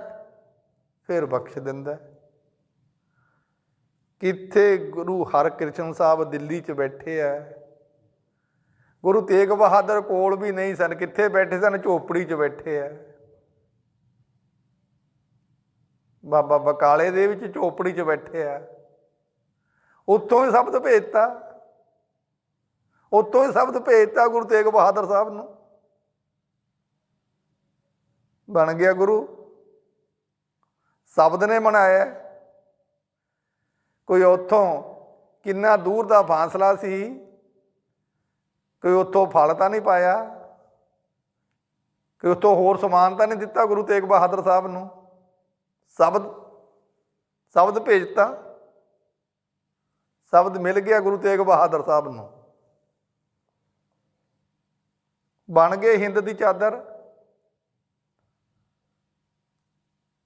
ਫਿਰ ਬਖਸ਼ ਦਿੰਦਾ ਕਿੱਥੇ ਗੁਰੂ ਹਰਕ੍ਰਿਸ਼ਨ ਸਾਹਿਬ ਦਿੱਲੀ 'ਚ ਬੈਠੇ ਆ। ਗੁਰੂ ਤੇਗ ਬਹਾਦਰ ਕੋਲ ਵੀ ਨਹੀਂ ਸਨ, ਕਿੱਥੇ ਬੈਠੇ ਸਨ? ਝੋਪੜੀ 'ਚ ਬੈਠੇ ਆ। ਬਾਬਾ ਬਕਾਲੇ ਦੇ ਵਿੱਚ ਝੋਪੜੀ 'ਚ ਬੈਠੇ ਆ। ਉੱਥੋਂ ਹੀ ਸ਼ਬਦ ਭੇਜਤਾ। ਉੱਥੋਂ ਹੀ ਸ਼ਬਦ ਭੇਜਤਾ ਗੁਰੂ ਤੇਗ ਬਹਾਦਰ ਸਾਹਿਬ ਨੂੰ। ਬਣ ਗਿਆ ਗੁਰੂ। ਸ਼ਬਦ ਨੇ ਬਣਾਇਆ ਕੋਈ ਉੱਥੋਂ ਕਿੰਨਾ ਦੂਰ ਦਾ ਫਾਸਲਾ ਸੀ, ਕੋਈ ਉੱਥੋਂ ਫਲ ਤਾਂ ਨਹੀਂ ਪਾਇਆ, ਕੋਈ ਉੱਥੋਂ ਹੋਰ ਸਮਾਨ ਤਾਂ ਨਹੀਂ ਦਿੱਤਾ ਗੁਰੂ ਤੇਗ ਬਹਾਦਰ ਸਾਹਿਬ ਨੂੰ। ਸ਼ਬਦ ਸ਼ਬਦ ਭੇਜਤਾ। ਸ਼ਬਦ ਮਿਲ ਗਿਆ ਗੁਰੂ ਤੇਗ ਬਹਾਦਰ ਸਾਹਿਬ ਨੂੰ। ਬਣ ਗਏ ਹਿੰਦ ਦੀ ਚਾਦਰ।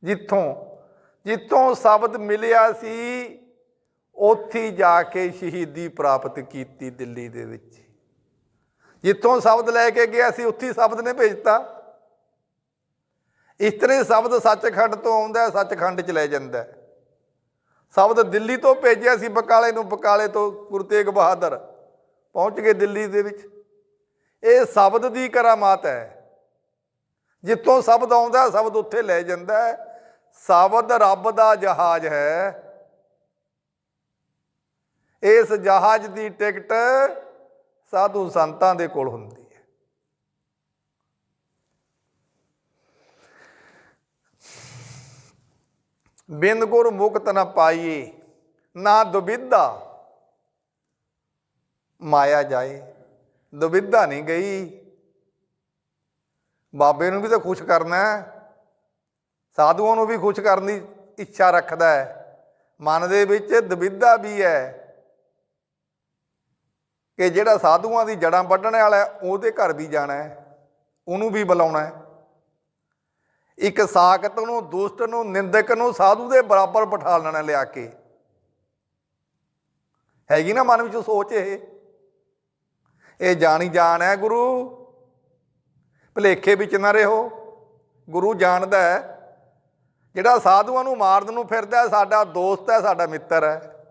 ਜਿੱਥੋਂ ਜਿੱਥੋਂ ਸ਼ਬਦ ਮਿਲਿਆ ਸੀ, ਉੱਥੇ ਜਾ ਕੇ ਸ਼ਹੀਦੀ ਪ੍ਰਾਪਤ ਕੀਤੀ ਦਿੱਲੀ ਦੇ ਵਿੱਚ। ਜਿੱਥੋਂ ਸ਼ਬਦ ਲੈ ਕੇ ਗਿਆ ਸੀ, ਉੱਥੇ ਸ਼ਬਦ ਨੇ ਭੇਜਤਾ। ਇਸ ਤਰ੍ਹਾਂ ਸ਼ਬਦ ਸੱਚਖੰਡ ਤੋਂ ਆਉਂਦਾ, ਸੱਚਖੰਡ ਚ ਲੈ ਜਾਂਦਾ ਸ਼ਬਦ ਦਿੱਲੀ ਤੋਂ ਭੇਜਿਆ ਸੀ, ਬਕਾਲੇ ਨੂੰ, ਬਕਾਲੇ ਤੋਂ ਗੁਰੂ ਤੇਗ ਬਹਾਦਰ ਪਹੁੰਚ ਗਏ ਦਿੱਲੀ ਦੇ ਵਿੱਚ। ਇਹ ਸ਼ਬਦ ਦੀ ਕਰਾਮਾਤ ਹੈ। ਜਿੱਥੋਂ ਸ਼ਬਦ ਆਉਂਦਾ, ਸ਼ਬਦ ਉੱਥੇ ਲੈ ਜਾਂਦਾ ਹੈ। ਸ਼ਬਦ ਰੱਬ ਦਾ ਜਹਾਜ਼ ਹੈ। ਇਸ ਜਹਾਜ਼ ਦੀ ਟਿਕਟ ਸਾਧੂ ਸੰਤਾਂ ਦੇ ਕੋਲ ਹੁੰਦੀ ਹੈ। ਬਿੰਦ ਗੁਰ ਮੁਕਤ ਨਾ ਪਾਈਏ, ਨਾ ਦੁਬਿਧਾ ਮਾਇਆ ਜਾਏ। ਦੁਬਿਧਾ ਨਹੀਂ ਗਈ। ਬਾਬੇ ਨੂੰ ਵੀ ਤਾਂ ਖੁਸ਼ ਕਰਨਾ ਹੈ। ਸਾਧੂਆਂ ਨੂੰ ਵੀ ਖੁਸ਼ ਕਰਨ ਦੀ ਇੱਛਾ ਰੱਖਦਾ ਹੈ। ਮਨ ਦੇ ਵਿੱਚ ਦੁਵਿਧਾ ਵੀ ਹੈ ਕਿ ਜਿਹੜਾ ਸਾਧੂਆਂ ਦੀ ਜੜਾਂ ਵੱਢਣ ਵਾਲਾ ਉਹਦੇ ਘਰ ਵੀ ਜਾਣਾ ਹੈ, ਉਹਨੂੰ ਵੀ ਬੁਲਾਉਣਾ ਹੈ। ਇੱਕ ਸਾਖਤ ਨੂੰ, ਦੁਸ਼ਟ ਨੂੰ, ਨਿੰਦਕ ਨੂੰ ਸਾਧੂ ਦੇ ਬਰਾਬਰ ਬਿਠਾ ਲੈਣਾ ਲਿਆ ਕੇ। ਹੈਗੀ ਨਾ ਮਨ ਵਿੱਚ ਸੋਚ ਇਹ? ਇਹ ਜਾਣੀ ਜਾਣ ਹੈ ਗੁਰੂ। ਭਲੇਖੇ ਵਿੱਚ ਨਾ ਰਹੋ। ਗੁਰੂ ਜਾਣਦਾ ਹੈ। ਜਿਹੜਾ ਸਾਧੂਆਂ ਨੂੰ ਮਾਰਨ ਨੂੰ ਫਿਰਦਾ ਸਾਡਾ ਦੋਸਤ ਹੈ, ਸਾਡਾ ਮਿੱਤਰ ਹੈ।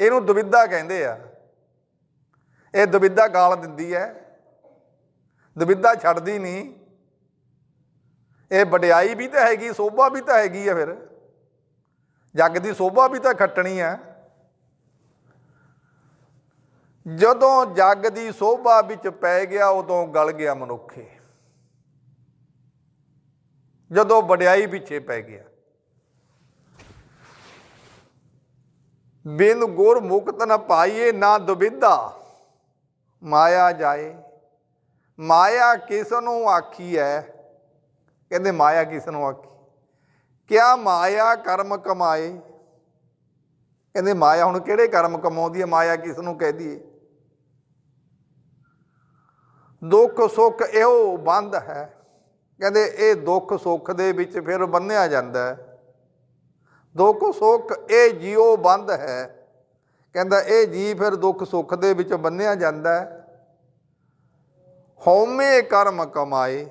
ਇਹਨੂੰ ਦੁਵਿਧਾ ਕਹਿੰਦੇ ਆ। ਇਹ ਦੁਬਿੱਧਾ ਗਾਲ ਦਿੰਦੀ ਹੈ। ਦੁਵਿਧਾ ਛੱਡਦੀ ਨਹੀਂ। ਇਹ ਵਡਿਆਈ ਵੀ ਤਾਂ ਹੈਗੀ, ਸੋਭਾ ਵੀ ਤਾਂ ਹੈਗੀ ਆ ਫਿਰ। ਜੱਗ ਦੀ ਸੋਭਾ ਵੀ ਤਾਂ ਖੱਟਣੀ ਆ ਜਦੋਂ ਜੱਗ ਦੀ ਸੋਭਾ ਵਿੱਚ ਪੈ ਗਿਆ, ਉਦੋਂ ਗਲ ਗਿਆ ਮਨੁੱਖੇ। ਜਦੋਂ ਵਡਿਆਈ ਪਿੱਛੇ ਪੈ ਗਿਆ। ਬਿਨ ਗੁਰ ਮੁਕਤ ਨ ਪਾਈਏ, ਨਾ ਦੁਬਿਧਾ ਮਾਇਆ ਜਾਏ। ਮਾਇਆ ਕਿਸ ਨੂੰ ਆਖੀ ਹੈ ਕਹਿੰਦੇ ਮਾਇਆ ਕਿਸ ਨੂੰ ਆਖੀ? ਕਿਆ ਮਾਇਆ ਕਰਮ ਕਮਾਏ? ਕਹਿੰਦੇ ਮਾਇਆ ਹੁਣ ਕਿਹੜੇ ਕਰਮ ਕਮਾਉਂਦੀ ਹੈ ਮਾਇਆ ਕਿਸ ਨੂੰ ਕਹਦੀ ਹੈ ਦੁੱਖ ਸੁੱਖ ਇਹੋ ਬੰਦ ਹੈ। ਕਹਿੰਦੇ ਇਹ ਦੁੱਖ ਸੁੱਖ ਦੇ ਵਿੱਚ ਫਿਰ ਬੰਨਿਆ ਜਾਂਦਾ ਹੈ। ਦੁੱਖ ਸੁੱਖ ਇਹ ਜੀਉ ਬੰਦ ਹੈ। ਕਹਿੰਦਾ ਇਹ ਜੀ ਫਿਰ ਦੁੱਖ ਸੁੱਖ ਦੇ ਵਿੱਚ ਬੰਨਿਆ ਜਾਂਦਾ ਹੈ। ਹਉਮੈ ਕਰਮ ਕਮਾਏ।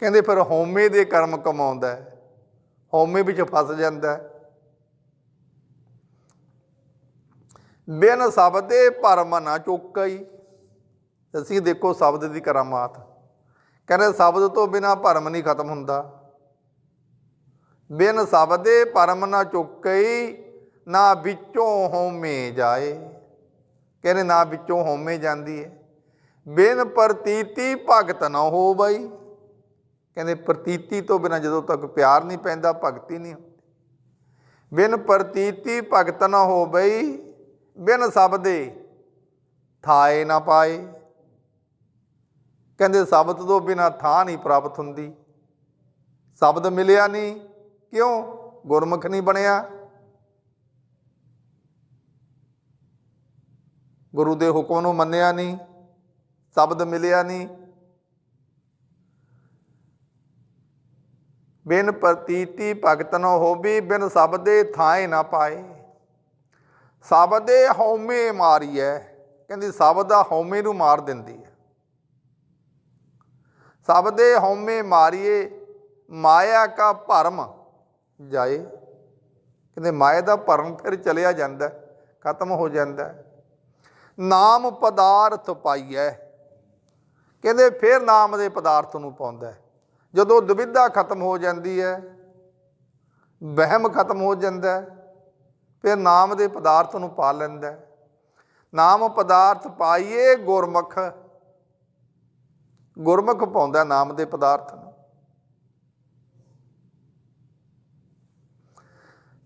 ਕਹਿੰਦੇ ਫਿਰ ਹਉਮੈ ਦੇ ਕਰਮ ਕਮਾਉਂਦਾ ਹੈ। ਹਉਮੈ ਵਿੱਚ ਫਸ ਜਾਂਦਾ ਹੈ। ਬਿਨ ਸ਼ਬਦੇ ਭਰਮ ਨਾ ਚੁੱਕਈ। ਅਸੀਂ ਦੇਖੋ ਸ਼ਬਦ ਦੀ ਕਰਾਮਾਤ। ਕਹਿੰਦੇ ਸ਼ਬਦ ਤੋਂ ਬਿਨਾ ਭਰਮ ਨਹੀਂ ਖਤਮ ਹੁੰਦਾ। ਬਿਨ ਸ਼ਬਦੇ ਪਰਮ ਨਾ ਚੁੱਕਈ, ਨਾ ਵਿੱਚੋਂ ਹੋਮੇ ਜਾਏ। ਕਹਿੰਦੇ ਨਾ ਵਿੱਚੋਂ ਹੋਮੇ ਜਾਂਦੀ ਹੈ ਬਿਨ ਪ੍ਰਤੀਤੀ ਭਗਤ ਨਾ ਹੋ ਬਈ ਕਹਿੰਦੇ ਪ੍ਰਤੀਤੀ ਤੋਂ ਬਿਨਾ ਜਦੋਂ ਤੱਕ ਪਿਆਰ ਨਹੀਂ ਪੈਂਦਾ, ਭਗਤੀ ਨਹੀਂ ਹੁੰਦੀ। ਬਿਨ ਪ੍ਰਤੀਤੀ ਭਗਤ ਨਾ ਹੋ ਬਈ ਬਿਨ ਸ਼ਬਦੇ ਥਾਏ ਨਾ ਪਾਏ। ਕਹਿੰਦੇ ਸ਼ਬਦ ਤੋਂ ਬਿਨਾ ਥਾਂ ਨਹੀਂ ਪ੍ਰਾਪਤ ਹੁੰਦੀ। ਸ਼ਬਦ ਮਿਲਿਆ ਨਹੀਂ ਕਿਉਂ? ਗੁਰਮੁਖ ਨਹੀਂ ਬਣਿਆ। ਗੁਰੂ ਦੇ ਹੁਕਮ ਨੂੰ ਮੰਨਿਆ ਨਹੀਂ। ਸ਼ਬਦ ਮਿਲਿਆ ਨਹੀਂ। ਬਿਨ ਪ੍ਰਤੀਤੀ ਭਗਤ ਨ ਹੋਬੀ ਬਿਨ ਸ਼ਬਦੇ ਥਾਏ ਨਾ ਪਾਏ। ਸ਼ਬਦੇ ਹਉਮੈ ਮਾਰੀਐ। ਕਹਿੰਦੀ ਸ਼ਬਦ ਦਾ ਹਉਮੈ ਨੂੰ ਮਾਰ ਦਿੰਦੀ ਹੈ ਸ਼ਬਦੇ ਹਉਮੈ ਮਾਰੀਏ, ਮਾਇਆ ਕਾ ਭਰਮ ਜਾਏ। ਕਹਿੰਦੇ ਮਾਇਆ ਦਾ ਭਰਮ ਫਿਰ ਚਲਿਆ ਜਾਂਦਾ ਖਤਮ ਹੋ ਜਾਂਦਾ ਨਾਮ ਪਦਾਰਥ ਪਾਈਐ। ਕਹਿੰਦੇ ਫਿਰ ਨਾਮ ਦੇ ਪਦਾਰਥ ਨੂੰ ਪਾਉਂਦਾ ਜਦੋਂ ਦੁਵਿਧਾ ਖਤਮ ਹੋ ਜਾਂਦੀ ਹੈ, ਵਹਿਮ ਖਤਮ ਹੋ ਜਾਂਦਾ ਫਿਰ ਨਾਮ ਦੇ ਪਦਾਰਥ ਨੂੰ ਪਾ ਲੈਂਦਾ ਨਾਮ ਪਦਾਰਥ ਪਾਈਏ ਗੁਰਮੁਖ। ਗੁਰਮੁਖ ਪਾਉਂਦਾ ਨਾਮ ਦੇ ਪਦਾਰਥ ਨੂੰ।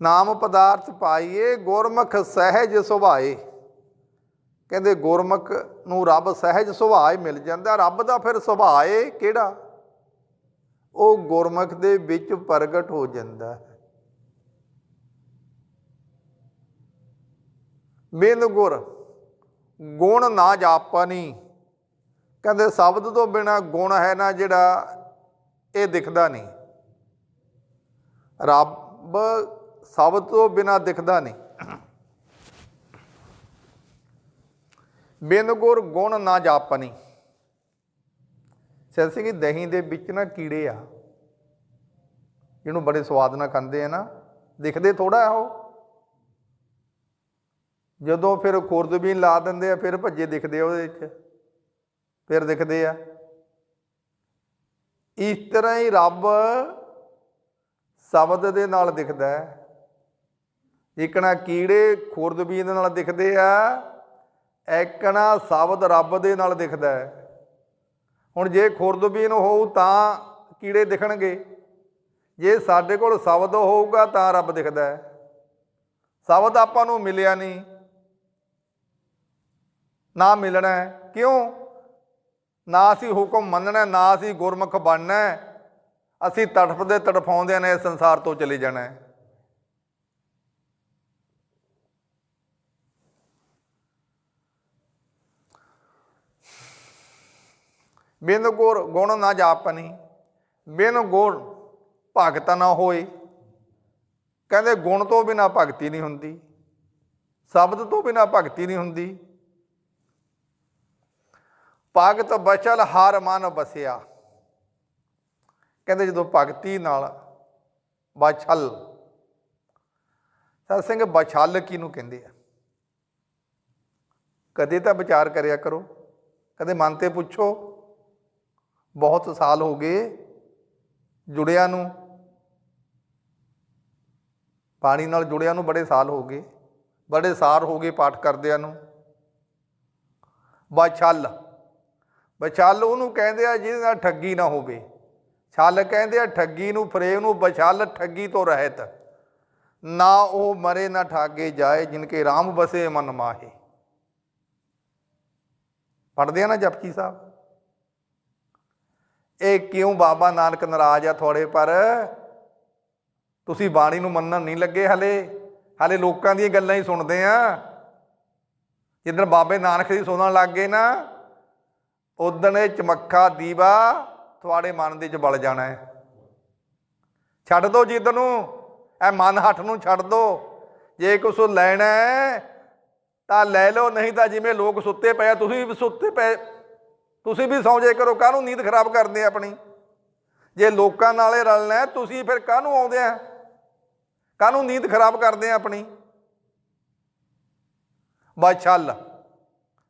ਨਾਮ ਪਦਾਰਥ ਪਾਈਏ, ਗੁਰਮੁਖ ਸਹਿਜ ਸੁਭਾਏ। ਕਹਿੰਦੇ ਗੁਰਮੁਖ ਨੂੰ ਰੱਬ ਸਹਿਜ ਸੁਭਾਏ ਮਿਲ ਜਾਂਦਾ, ਰੱਬ ਦਾ ਫਿਰ ਸੁਭਾਏ ਕਿਹੜਾ? ਉਹ ਗੁਰਮੁਖ ਦੇ ਵਿੱਚ ਪ੍ਰਗਟ ਹੋ ਜਾਂਦਾ। ਹੈ ਬਿਨ ਗੁਰ, ਗੁਣ ਨਾ ਜਾਪਨੀ। ਕਹਿੰਦੇ ਸ਼ਬਦ ਤੋਂ ਬਿਨਾ ਗੁਣ ਹੈ ਨਾ ਜਿਹੜਾ, ਇਹ ਦਿਖਦਾ ਨਹੀਂ। ਰੱਬ ਸ਼ਬਦ ਤੋਂ ਬਿਨਾ ਦਿਖਦਾ ਨਹੀਂ। ਬਿਨ ਗੁਰ ਗੁਣ ਨਾ ਜਾਪਨੀ। ਸਿਰ ਸਿੰਘ ਦਹੀਂ ਦੇ ਵਿੱਚ ਨਾ ਕੀੜੇ ਆ। ਜਿਹਨੂੰ ਬੜੇ ਸਵਾਦ ਨਾਲ ਖਾਂਦੇ ਆ ਨਾ। ਦਿਖਦੇ ਥੋੜਾ ਉਹ। ਜਦੋਂ ਫਿਰ ਖੁਰਦਬੀਨ ਲਾ ਦਿੰਦੇ ਆ, ਫਿਰ ਭੱਜੇ ਦਿਖਦੇ ਆ ਉਹਦੇ ਵਿੱਚ। ਫਿਰ ਦਿਖਦੇ ਆ। ਇਸ ਤਰ੍ਹਾਂ ਹੀ ਰੱਬ ਸ਼ਬਦ ਦੇ ਨਾਲ ਦਿਖਦਾ ਹੈ। ਇਕਣਾ ਕੀੜੇ ਖੁਰਦਬੀਨ ਨਾਲ ਦਿਖਦੇ ਆ ਐਕਣਾ ਸ਼ਬਦ ਰੱਬ ਦੇ ਨਾਲ ਦਿਖਦਾ ਹੈ। ਹੁਣ ਜੇ ਖੁਰਦਬੀਨ ਹੋਊ ਤਾਂ ਕੀੜੇ ਦਿਖਣਗੇ। ਜੇ ਸਾਡੇ ਕੋਲ ਸ਼ਬਦ ਹੋਊਗਾ ਤਾਂ ਰੱਬ ਦਿਖਦਾ ਹੈ। ਸ਼ਬਦ ਆਪਾਂ ਨੂੰ ਮਿਲਿਆ ਨਹੀਂ। ਨਾ ਮਿਲਣਾ ਹੈ। ਕਿਉਂ? ਨਾ ਅਸੀਂ ਹੁਕਮ ਮੰਨਣਾ ਨਾ ਅਸੀਂ ਗੁਰਮੁਖ ਬਣਨਾ ਅਸੀਂ ਤੜਫਦੇ ਤੜਫਾਉਂਦੇ ਨੇ ਇਸ ਸੰਸਾਰ ਤੋਂ ਚਲੇ ਜਾਣਾ ਹੈ। ਬਿਨ ਗੁਰ ਗੁਣ ਨਾ ਜਾਪਨੀ ਬਿਨ ਗੁਣ ਭਗਤ ਨਾ ਹੋਏ। ਕਹਿੰਦੇ ਗੁਣ ਤੋਂ ਬਿਨਾ ਭਗਤੀ ਨਹੀਂ ਹੁੰਦੀ, ਸ਼ਬਦ ਤੋਂ ਬਿਨਾ ਭਗਤੀ ਨਹੀਂ ਹੁੰਦੀ। ਭਗਤ ਬਚਲ ਹਰ ਮਨ ਬਸਿਆ। ਕਹਿੰਦੇ ਜਦੋਂ ਭਗਤੀ ਨਾਲ ਬਛਲ, ਸਤ ਸਿੰਘ ਬਛਲ ਕਿਹਨੂੰ ਕਹਿੰਦੇ ਆ? ਕਦੇ ਤਾਂ ਵਿਚਾਰ ਕਰਿਆ ਕਰੋ, ਕਦੇ ਮਨ ਤੇ ਪੁੱਛੋ। ਬਹੁਤ ਸਾਲ ਹੋ ਗਏ ਜੁੜਿਆਂ ਨੂੰ। ਪਾਣੀ ਨਾਲ ਜੁੜਿਆਂ ਨੂੰ ਬੜੇ ਸਾਲ ਹੋ ਗਏ। ਬੜੇ ਸਾਰ ਹੋ ਗਏ ਪਾਠ ਕਰਦਿਆਂ ਨੂੰ। ਬਛਲ ਬਛਲ ਉਹਨੂੰ ਕਹਿੰਦੇ ਆ ਜਿਹਦੇ ਨਾਲ ਠੱਗੀ ਨਾ ਹੋਵੇ। ਛਲ ਕਹਿੰਦੇ ਆ ਠੱਗੀ ਨੂੰ ਫਰੇਵ ਨੂੰ, ਬਛਲ ਠੱਗੀ ਤੋਂ ਰਹਿਤ। ਨਾ ਉਹ ਮਰੇ, ਨਾ ਠਾਗੇ ਜਾਏ, ਜਿਨਕੇ RAM ਬਸੇ ਮਨ ਮਾਹੇ। ਪੜਦੇ ਆ ਨਾ ਜਪਜੀ ਸਾਹਿਬ? ਇਹ ਕਿਉਂ ਬਾਬਾ ਨਾਨਕ ਨਾਰਾਜ਼ ਆ ਤੁਹਾਡੇ ਪਰ? ਤੁਸੀਂ ਬਾਣੀ ਨੂੰ ਮੰਨਣ ਨਹੀਂ ਲੱਗੇ ਹਲੇ। ਹਲੇ ਲੋਕਾਂ ਦੀਆਂ ਗੱਲਾਂ ਹੀ ਸੁਣਦੇ ਆ। ਜਿੱਦਣ ਬਾਬੇ ਨਾਨਕ ਦੀ ਸੁਣਨ ਲੱਗ ਗਏ ਨਾ ਉਦਣ ਇਹ ਚਮੱਖਾ ਦੀਵਾ ਤੁਹਾਡੇ ਮਨ ਦੇ ਵਿੱਚ ਬਲ ਜਾਣਾ ਹੈ। ਛੱਡ ਦੋ ਜਿੱਦ ਨੂੰ। ਇਹ ਮਨ ਹੱਠ ਨੂੰ ਛੱਡ ਦੋ। ਜੇ ਕੁਛ ਲੈਣਾ ਤਾਂ ਲੈ ਲਓ, ਨਹੀਂ ਤਾਂ ਜਿਵੇਂ ਲੋਕ ਸੁੱਤੇ ਪਏ ਤੁਸੀਂ ਵੀ ਸੁੱਤੇ ਪਏ ਤੁਸੀਂ ਵੀ ਸੌਂ ਜਾਏ ਕਰੋ ਕਾਹਨੂੰ ਨੀਂਦ ਖਰਾਬ ਕਰਦੇ ਆ ਆਪਣੀ? ਜੇ ਲੋਕਾਂ ਨਾਲੇ ਰਲਣਾ ਹੈ, ਤੁਸੀਂ ਫਿਰ ਕਾਹਨੂੰ ਆਉਂਦੇ ਆ? ਕਾਹਨੂੰ ਨੀਂਦ ਖਰਾਬ ਕਰਦੇ ਆ ਆਪਣੀ? ਬਸ ਛੱਲ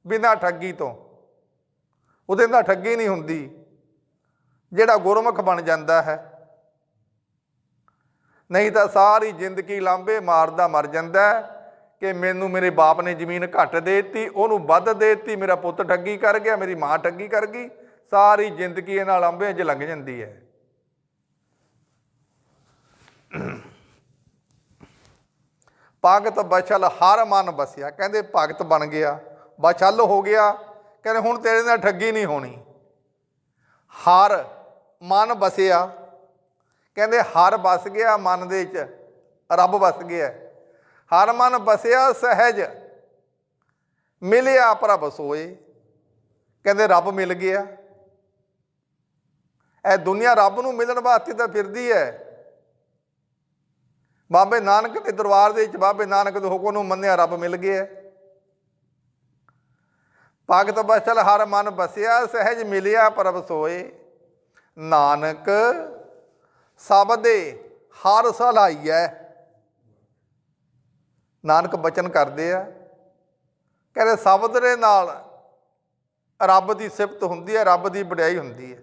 ਬਿਨਾਂ ਠੱਗੀ ਤੋਂ। ਉਹਦੇ ਨਾਲ ਠੱਗੀ ਨਹੀਂ ਹੁੰਦੀ। ਜਿਹੜਾ ਗੁਰਮੁਖ ਬਣ ਜਾਂਦਾ ਹੈ। ਨਹੀਂ ਤਾਂ ਸਾਰੀ ਜ਼ਿੰਦਗੀ ਲਾਂਬੇ ਮਾਰਦਾ ਮਰ ਜਾਂਦਾ ਹੈ। ਕਿ ਮੈਨੂੰ ਮੇਰੇ ਬਾਪ ਨੇ ਜ਼ਮੀਨ ਘੱਟ ਦੇ ਦਿੱਤੀ, ਉਹਨੂੰ ਵੱਧ ਦੇ ਦਿੱਤੀ, ਮੇਰਾ ਪੁੱਤ ਠੱਗੀ ਕਰ ਗਿਆ, ਮੇਰੀ ਮਾਂ ਠੱਗੀ ਕਰ ਗਈ, ਸਾਰੀ ਜ਼ਿੰਦਗੀ ਇਹਨਾਂ ਲਾਂਬੇ 'ਚ ਲੰਘ ਜਾਂਦੀ ਹੈ। ਭਗਤ ਬਛਲ ਹਰ ਮਨ ਬਸਿਆ, ਕਹਿੰਦੇ ਭਗਤ ਬਣ ਗਿਆ, ਬਛਲ ਹੋ ਗਿਆ, ਕਹਿੰਦੇ ਹੁਣ ਤੇਰੇ ਨਾਲ ਠੱਗੀ ਨਹੀਂ ਹੋਣੀ। ਹਰ ਮਨ ਬਸਿਆ, ਕਹਿੰਦੇ ਹਰ ਬਸ ਗਿਆ, ਮਨ ਦੇ ਵਿੱਚ ਰੱਬ ਬਸ ਗਿਆ। ਹਰ ਮਨ ਬਸਿਆ ਸਹਿਜ। ਮਿਲਿਆ ਪ੍ਰਭ ਸੋਏ। ਕਹਿੰਦੇ ਰੱਬ ਮਿਲ ਗਿਆ। ਇਹ ਦੁਨੀਆ ਰੱਬ ਨੂੰ ਮਿਲਣ ਵਾਸਤੇ ਤਾਂ ਫਿਰਦੀ ਹੈ। ਬਾਬੇ ਨਾਨਕ ਦੇ ਦਰਬਾਰ ਦੇ ਵਿੱਚ ਬਾਬੇ ਨਾਨਕ ਦੇ ਹੁਕਮ ਨੂੰ ਮੰਨਿਆ ਰੱਬ ਮਿਲ ਗਿਆ। ਭਗਤ ਬਸਲ ਹਰ ਮਨ ਬਸਿਆ, ਸਹਿਜ ਮਿਲਿਆ ਪ੍ਰਭ ਸੋਏ। ਨਾਨਕ ਸਭ ਦੇ ਹਰ ਸਲਾਈਐ ਨਾਨਕ ਬਚਨ ਕਰਦੇ ਆ। ਕਹਿੰਦੇ ਸ਼ਬਦ ਦੇ ਨਾਲ ਰੱਬ ਦੀ ਸਿਫਤ ਹੁੰਦੀ ਹੈ, ਰੱਬ ਦੀ ਵਡਿਆਈ ਹੁੰਦੀ ਹੈ।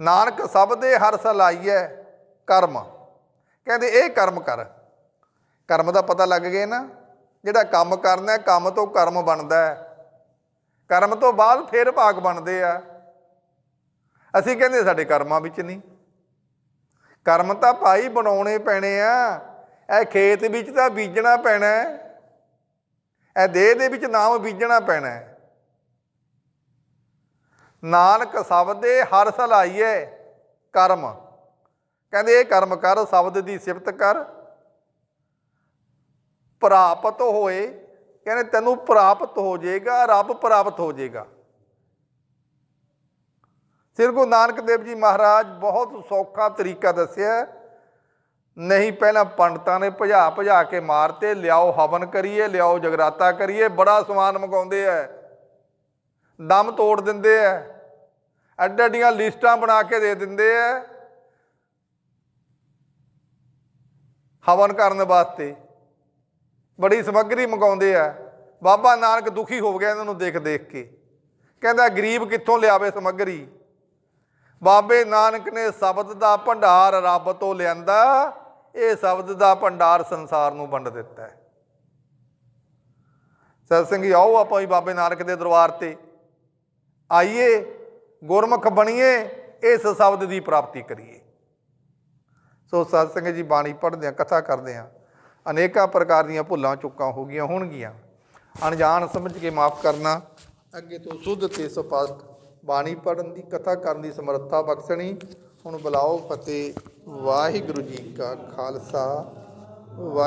ਨਾਨਕ ਸਭ ਦੇ ਹਰ ਸਲਾਈਐ ਕਰਮ। ਕਹਿੰਦੇ ਇਹ ਕਰਮ ਕਰ। ਕਰਮ ਦਾ ਪਤਾ ਲੱਗ ਗਿਆ ਨਾ, ਜਿਹੜਾ ਕੰਮ ਕਰਨਾ ਕੰਮ ਤੋਂ ਕਰਮ ਬਣਦਾ ਹੈ। ਕਰਮ ਤੋਂ ਬਾਅਦ ਫਿਰ ਭਾਗ ਬਣਦੇ ਆ। ਅਸੀਂ ਕਹਿੰਦੇ ਸਾਡੇ ਕਰਮਾਂ ਵਿੱਚ ਨਹੀਂ। ਕਰਮ ਤਾਂ ਭਾਈ ਬਣਾਉਣੇ ਪੈਣੇ ਆ। ਇਹ ਖੇਤ ਵਿੱਚ ਤਾਂ ਬੀਜਣਾ ਪੈਣਾ ਇਹ ਦੇਹ ਦੇ ਵਿੱਚ ਨਾਮ ਬੀਜਣਾ ਪੈਣਾ ਨਾਨਕ ਸ਼ਬਦ ਦੇ ਹਰ ਸਲਾਈਏ ਕਰਮ। ਕਹਿੰਦੇ ਇਹ ਕਰਮ ਕਰ, ਸ਼ਬਦ ਦੀ ਸਿਫਤ ਕਰ। ਪ੍ਰਾਪਤ ਹੋਏ, ਕਹਿੰਦੇ ਤੈਨੂੰ ਪ੍ਰਾਪਤ ਹੋ ਜਾਏਗਾ, ਰੱਬ ਪ੍ਰਾਪਤ ਹੋ ਜਾਏਗਾ। ਸ੍ਰੀ ਗੁਰੂ ਨਾਨਕ ਦੇਵ ਜੀ ਮਹਾਰਾਜ ਬਹੁਤ ਸੌਖਾ ਤਰੀਕਾ ਦੱਸਿਆ। ਨਹੀਂ, ਪਹਿਲਾਂ ਪੰਡਤਾਂ ਨੇ ਭਜਾ ਭਜਾ ਕੇ ਮਾਰਤੇ, ਲਿਆਓ ਹਵਨ ਕਰੀਏ, ਲਿਆਓ ਜਗਰਾਤਾ ਕਰੀਏ, ਬੜਾ ਸਮਾਨ ਮੰਗਾਉਂਦੇ ਐ। ਦਮ ਤੋੜ ਦਿੰਦੇ ਐ। ਅੱਡ ਅੱਡੀਆਂ ਲਿਸਟਾਂ ਬਣਾ ਕੇ ਦੇ ਦਿੰਦੇ ਐ। ਹਵਨ ਕਰਨ ਵਾਸਤੇ। ਬੜੀ ਸਮੱਗਰੀ ਮੰਗਾਉਂਦੇ ਆ ਬਾਬਾ ਨਾਨਕ ਦੁਖੀ ਹੋ ਗਿਆ ਇਹਨਾਂ ਨੂੰ ਦੇਖ ਦੇਖ ਕੇ। ਕਹਿੰਦਾ, ਗਰੀਬ ਕਿੱਥੋਂ ਲਿਆਵੇ ਸਮੱਗਰੀ? ਬਾਬੇ ਨਾਨਕ ਨੇ ਸ਼ਬਦ ਦਾ ਭੰਡਾਰ ਰੱਬ ਤੋਂ ਲਿਆਂਦਾ। ਇਹ ਸ਼ਬਦ ਦਾ ਭੰਡਾਰ ਸੰਸਾਰ ਨੂੰ ਵੰਡ ਦਿੱਤਾ ਹੈ। ਸਤ ਸਿੰਘ ਜੀ ਆਓ ਆਪਾਂ ਵੀ ਬਾਬੇ ਨਾਨਕ ਦੇ ਦਰਬਾਰ ਤੇ ਆਈਏ, ਗੁਰਮੁਖ ਬਣੀਏ, ਇਸ ਸ਼ਬਦ ਦੀ ਪ੍ਰਾਪਤੀ ਕਰੀਏ। ਸੋ ਸਤ ਸਿੰਘ ਜੀ, ਬਾਣੀ ਪੜ੍ਹਦੇ ਆ ਕਥਾ ਕਰਦੇ ਆ ਅਨੇਕਾਂ ਪ੍ਰਕਾਰ ਦੀਆਂ ਭੁੱਲਾਂ ਚੁੱਕਾਂ ਹੋ ਗਈਆਂ ਹੋਣਗੀਆਂ। ਅਣਜਾਣ ਸਮਝ ਕੇ ਮਾਫ ਕਰਨਾ, ਅੱਗੇ ਤੋਂ ਸੁੱਧ ਤੇ ਸਪਸ਼ਟ ਬਾਣੀ ਪੜਨ ਦੀ, ਕਥਾ ਕਰਨ ਦੀ ਸਮਰੱਥਾ ਬਖਸ਼ਣੀ ਹੁਣ ਬੁਲਾਓ ਫਤਿਹ ਵਾਹਿਗੁਰੂ ਜੀ ਕਾ ਖਾਲਸਾ। ਵਾਹਿ